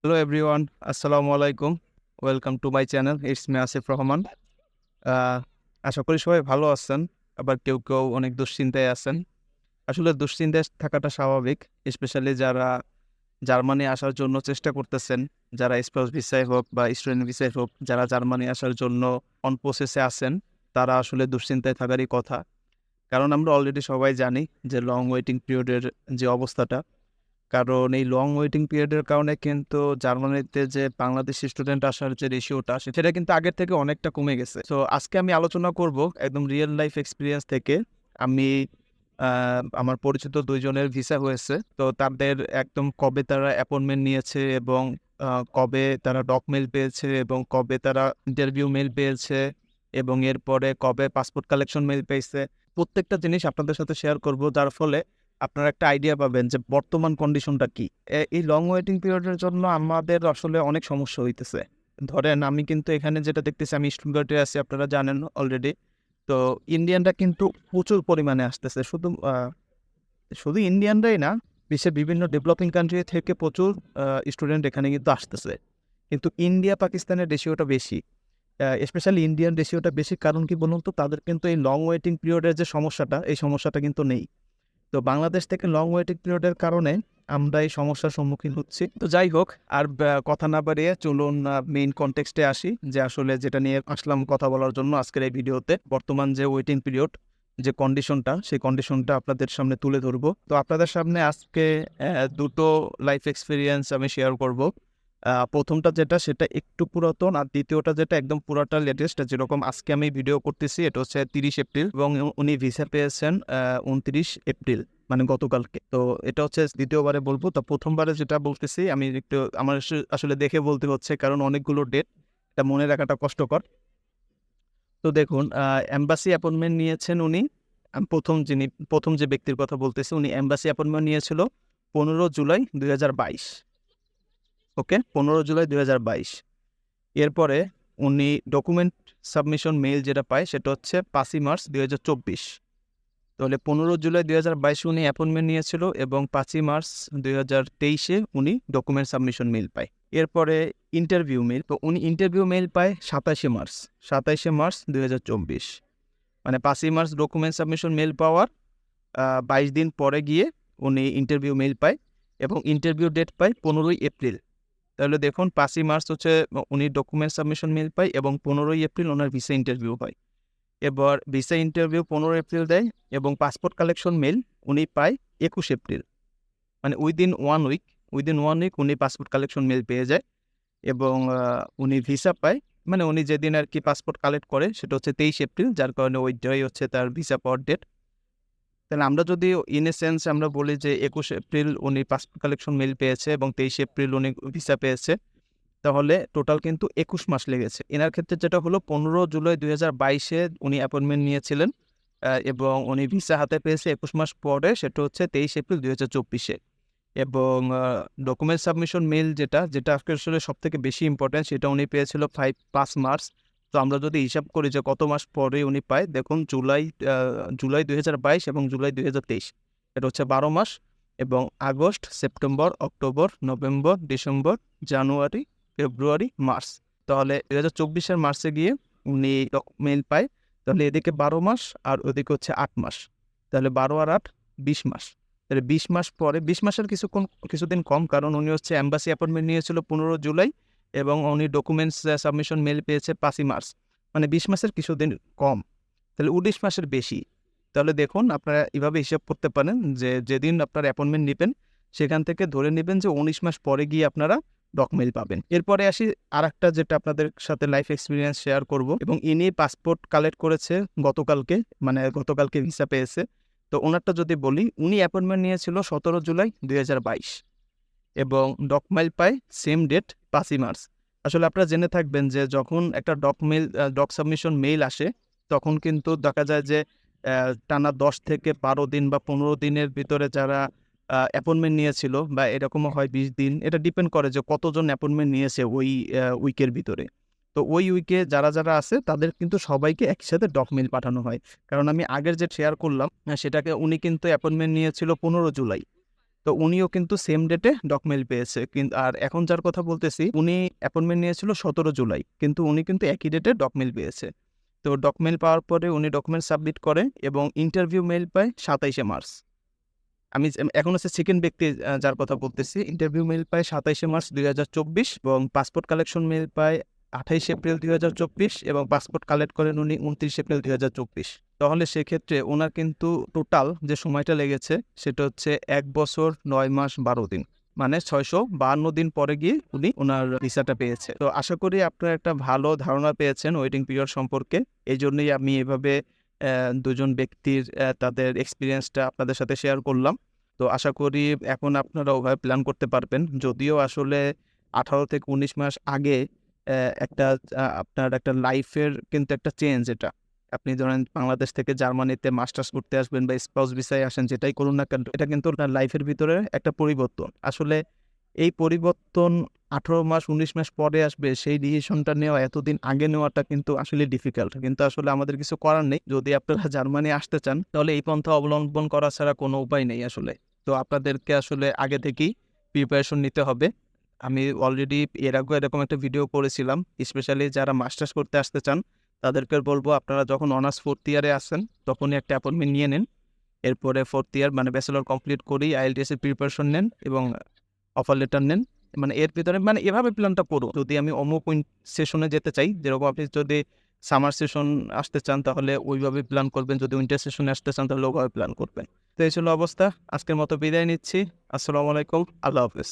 Hello everyone আসসালামু আলাইকুম welcome to my channel it's me Asif Rahman আশা করি সবাই ভালো আছেন, আবার কেউ কেউ অনেক দুশ্চিন্তায় আছেন। আসলে দুশ্চিন্তায় থাকাটা স্বাভাবিক স্পেশালি যারা জার্মানি আসার জন্য চেষ্টা করতেছেন, যারা স্পাউস ভিসায় হোক বা স্টুডেন্ট ভিসায় হোক, যারা জার্মানি আসার জন্য অন প্রসেসে আছেন, তারা আসলে দুশ্চিন্তায় থাকারই কথা। কারণ আমরা অলরেডি সবাই জানি যে লং ওয়েটিং পিরিয়ডের যে অবস্থাটা কারণ এই লং ওয়েটিং পিরিয়ডের কারণে কিন্তু জার্মানিতে যে বাংলাদেশি স্টুডেন্ট আসার যে রেশিওটা সেটা কিন্তু আগের থেকে অনেকটা কমে গেছে। তো আজকে আমি আলোচনা করব একদম রিয়েল লাইফ এক্সপিরিয়েন্স থেকে। আমি আমার পরিচিত দুইজনের ভিসা হয়েছে। তো তাদের একদম কবে তারা অ্যাপয়েন্টমেন্ট নিয়েছে এবং কবে তারা ডক মেল পেয়েছে এবং কবে তারা ইন্টারভিউ মেল পেয়েছে এবং এরপরে কবে পাসপোর্ট কালেকশন মেল পেয়েছে, প্রত্যেকটা জিনিস আপনাদের সাথে শেয়ার করব। যার ফলে আপনারা একটা আইডিয়া পাবেন যে বর্তমান কন্ডিশনটা কি? এই লং ওয়েটিং পিরিয়ডের জন্য আমাদের আসলে অনেক সমস্যা হইতেছে। ধরেন আমি কিন্তু এখানে যেটা দেখতেছি, আমি স্টুডেন্টে আছি, আপনারা জানেন অলরেডি তো ইন্ডিয়ানরা কিন্তু প্রচুর পরিমাণে আসতেছে। শুধু শুধু ইন্ডিয়ানরাই না, বিশ্বের বিভিন্ন ডেভেলপিং কান্ট্রি থেকে প্রচুর স্টুডেন্ট এখানে কিন্তু আসতেছে। কিন্তু ইন্ডিয়া পাকিস্তানের রেশিওটা বেশি। স্পেশালি ইন্ডিয়ান রেশিওটা বেশি। কারণ কি বলুন তো, তাদের কিন্তু এই লং ওয়েটিং পিরিয়ডের যে সমস্যাটা, এই সমস্যাটা কিন্তু নেই। তো বাংলাদেশ থেকে লং ওয়েটিং পিরিয়ডের কারণে আমরা এই সমস্যার সম্মুখীন হচ্ছি। তো যাই হোক, আর কথা না বাড়িয়ে চলুন মেইন কনটেক্সটে আসি যে আসলে যেটা নিয়ে আসলাম কথা বলার জন্য আজকের এই ভিডিওতে। বর্তমান যে ওয়েটিং পিরিয়ড যে কন্ডিশনটা সেই কন্ডিশনটা আপনাদের সামনে তুলে ধরবো। তো আপনাদের সামনে আজকে দুটো লাইফ এক্সপিরিয়েন্স আমি শেয়ার করব। প্রথমটা যেটা সেটা একটু পুরাতন আর দ্বিতীয়টা যেটা একদম পুরাটা লেটেস্ট যেরকম আজকে আমি ভিডিও করতেছি, এটা হচ্ছে তিরিশ এপ্রিল এবং উনি ভিসা পেয়েছেন উনত্রিশ এপ্রিল মানে গতকালকে। তো এটা হচ্ছে দ্বিতীয়বারে বলব। তো প্রথমবারে যেটা বলতেছি, আমি একটু আমার আসলে দেখে বলতে হচ্ছে, কারণ অনেকগুলো ডেট এটা মনে রাখাটা কষ্টকর। তো দেখুন অ্যাম্বাসি অ্যাপয়েন্টমেন্ট নিয়েছেন উনি। প্রথম যিনি, প্রথম যে ব্যক্তির কথা বলতেছি, উনি অ্যাম্বাসি অ্যাপয়েন্টমেন্ট নিয়েছিল পনেরো জুলাই দুই হাজার বাইশ। ওকে? পনেরো জুলাই দুই বাইশ। এরপরে উনি ডকুমেন্ট সাবমিশন মেইল যেটা পায় সেটা হচ্ছে পাঁচই মার্চ দুই হাজার চব্বিশ। তাহলে পনেরো জুলাই দুই হাজার বাইশে উনি অ্যাপয়েন্টমেন্ট নিয়েছিল এবং পাঁচই মার্চ দুই হাজার তেইশে উনি ডকুমেন্ট সাবমিশন মেল পায়। এরপরে ইন্টারভিউ মেল তো উনি ইন্টারভিউ মেল পায় সাতাশে মার্চ সাতাইশে মার্চ দুই হাজার চব্বিশ। মানে পাঁচই মার্চ ডকুমেন্ট সাবমিশন মেল পাওয়ার বাইশ দিন পরে গিয়ে উনি ইন্টারভিউ মেল পায় এবং ইন্টারভিউ ডেট পায় পনেরোই এপ্রিল। তাহলে দেখুন পাঁচই মার্চ হচ্ছে, উনি ডকুমেন্ট সাবমিশন মেইল পায় এবং পনেরোই এপ্রিল ওনার ভিসা ইন্টারভিউ হয়। এবার ভিসা ইন্টারভিউ পনেরো এপ্রিল দেয় এবং পাসপোর্ট কালেকশন মেল উনি পায় একুশ এপ্রিল। মানে within one week within one week উনি পাসপোর্ট কালেকশন মেল পেয়ে যায় এবং উনি ভিসা পায়। মানে উনি যেদিন আর কি পাসপোর্ট কালেক্ট করে সেটা হচ্ছে তেইশ এপ্রিল, যার কারণে ওইটাই হচ্ছে তার ভিসা পাওয়ার ডেট তাহলে আমরা যদি ইন এ সেন্স আমরা বলি যে একুশ এপ্রিল উনি পাসপোর্ট কালেকশন মেল পেয়েছে এবং তেইশ এপ্রিল উনি ভিসা পেয়েছে, তাহলে টোটাল কিন্তু একুশ মাস লেগেছে। এনার ক্ষেত্রে যেটা হলো, পনেরো জুলাই দুই হাজার বাইশে উনি অ্যাপয়েন্টমেন্ট নিয়েছিলেন এবং উনি ভিসা হাতে পেয়েছে একুশ মাস পরে, সেটা হচ্ছে তেইশ এপ্রিল দুই হাজার চব্বিশে। এবং ডকুমেন্ট সাবমিশন মেল যেটা যেটা আসলে সব থেকে বেশি ইম্পর্টেন্ট সেটা উনি পেয়েছিল ফাইভ পাঁচ মার্চ। তো আমরা যদি হিসাব করি যে কত মাস পরে উনি পায়, দেখুন জুলাই জুলাই দুই এবং জুলাই দুই এটা হচ্ছে বারো মাস এবং August, September, October, November, December, January, February, March. তাহলে দু হাজার চব্বিশের মার্চে গিয়ে উনি মেল পায়, তাহলে এদিকে বারো মাস আর ওদিকে হচ্ছে আট মাস। তাহলে বারো আর আট, বিশ মাস। তাহলে বিশ মাস পরে, বিশ মাসের কিছুক্ষণ, কিছুদিন কম, কারণ উনি হচ্ছে অ্যাম্বাসি অ্যাপয়েন্টমেন্ট নিয়েছিল পনেরো জুলাই। এবং উনি ডকুমেন্টস সাবমিশন মেল পেয়েছে পাঁচই মার্চ। মানে বিশ মাসের কিছুদিন কম। তাহলে উনিশ মাসের বেশি। তাহলে দেখুন, আপনারা এভাবে হিসাব করতে পারেন যে যেদিন আপনার অ্যাপয়েন্টমেন্ট নেবেন, সেখান থেকে ধরে নেবেন যে উনিশ মাস পরে গিয়ে আপনারা ডকুমেন্ট পাবেন। এরপরে আসি আর একটা যেটা আপনাদের সাথে লাইফ এক্সপিরিয়েন্স শেয়ার করব। এবং ইনি পাসপোর্ট কালেক্ট করেছে গতকালকে মানে গতকালকে ভিসা পেয়েছে। তো ওনারটা যদি বলি, উনি অ্যাপয়েন্টমেন্ট নিয়েছিল সতেরো জুলাই দুই হাজার বাইশ। এবং ডকমাইল পায় সেম ডেট পাঁচই মার্চ। আসলে আপনারা জেনে থাকবেন যে যখন একটা ডকমেল ডক সাবমিশন মেইল আসে, তখন কিন্তু দেখা যায় যে টানা দশ থেকে বারো দিন বা পনেরো দিনের ভিতরে যারা অ্যাপয়েন্টমেন্ট নিয়েছিল বা এরকমও হয় বিশ দিন, এটা ডিপেন্ড করে যে কতজন অ্যাপয়েন্টমেন্ট নিয়েছে ওই উইকের ভিতরে। তো ওই উইকে যারা যারা আছে, তাদের কিন্তু সবাইকে একসাথে ডকুমেন্ট পাঠানো হয়। কারণ আমি আগের যে শেয়ার করলাম সেটাকে উনি কিন্তু অ্যাপয়েন্টমেন্ট নিয়েছিল পনেরো জুলাই। তো উনিও কিন্তু সেম ডেটে ডকমেল পেয়েছে। কিন্তু আর এখন যার কথা বলতেছি, উনি অ্যাপয়েন্টমেন্ট নিয়েছিল সতেরো জুলাই, কিন্তু উনি কিন্তু একই ডেটে ডকমেল পেয়েছে। তো ডকুমেন্ট পাওয়ার পরে উনি ডকুমেন্ট সাবমিট করে এবং ইন্টারভিউ মেল পায় সাতাইশে মার্চ। আমি এখন হচ্ছে সেকেন্ড ব্যক্তি যার কথা বলতেছি। ইন্টারভিউ মেল পায় সাতাইশে মার্চ দুই হাজার চব্বিশ এবং পাসপোর্ট কালেকশন মেল পায় আঠাইশ এপ্রিল দুই হাজার চব্বিশ এবং পাসপোর্ট কালেক্ট করেন উনি উনত্রিশ এপ্রিল দুই হাজার চব্বিশ। তাহলে সেক্ষেত্রে ওনার কিন্তু টোটাল যে সময়টা লেগেছে, সেটা হচ্ছে এক বছর নয় মাস বারো দিন। মানে ছয়শো বাহান্ন দিন পরে গিয়ে উনি ওনার ভিসাটা পেয়েছে। তো আশা করি আপনারা একটা ভালো ধারণা পেয়েছেন ওয়েটিং পিরিয়ড সম্পর্কে। এই জন্যই আমি এভাবে দুজন ব্যক্তির তাদের এক্সপিরিয়েন্সটা আপনাদের সাথে শেয়ার করলাম। তো আশা করি এখন আপনারা ওভাবে প্ল্যান করতে পারবেন। যদিও আসলে আঠারো থেকে উনিশ মাস আগে একটা আপনার একটা লাইফের কিন্তু একটা চেঞ্জ এটা। আপনি ধরেন বাংলাদেশ থেকে জার্মানিতে মাস্টার্স করতে আসবেন বা স্পাউস ভিসায় আসেন, যেটাই করুন না কেন, এটা কিন্তু আপনার লাইফের ভিতরে একটা পরিবর্তন। আসলে এই পরিবর্তন আঠারো মাস, উনিশ মাস পরে আসবে, সেই ডিসিশনটা নেওয়া, এতদিন আগে নেওয়াটা কিন্তু আসলে ডিফিকাল্ট কিন্তু আসলে আমাদের কিছু করার নেই। যদি আপনারা জার্মানি আসতে চান, তাহলে এই পন্থা অবলম্বন করা ছাড়া কোনো উপায় নেই আসলে। তো আপনাদেরকে আসলে আগে থেকেই প্রিপারেশন নিতে হবে। আমি অলরেডি এর আগেও এরকম একটা ভিডিও করেছিলাম স্পেশালি যারা মাস্টার্স করতে আসতে চান তাদেরকে বলব, আপনারা যখন অনার্স ফোর্থ ইয়ারে আসেন, তখনই একটা অ্যাপয়েন্টমেন্ট নিয়ে নেন। এরপরে ফোর্থ ইয়ার মানে ব্যাচেলর কমপ্লিট করেই আইএলটিএস এর প্রিপারেশন নেন এবং অফার লেটার নেন। মানে এর ভিতরে মানে এভাবে প্ল্যানটা করো যদি আমি অমুক সেশনে যেতে চাই, যেরকম আপনি যদি সামার সেশন আসতে চান, তাহলে ওইভাবে প্ল্যান করবেন। যদি উইন্টার সেশনে আসতে চান, তাহলে ওইভাবে প্ল্যান করবেন। তো এই ছিল অবস্থা। আজকের মতো বিদায় নিচ্ছি। আসসালামু আলাইকুম। আল্লাহ হাফিজ।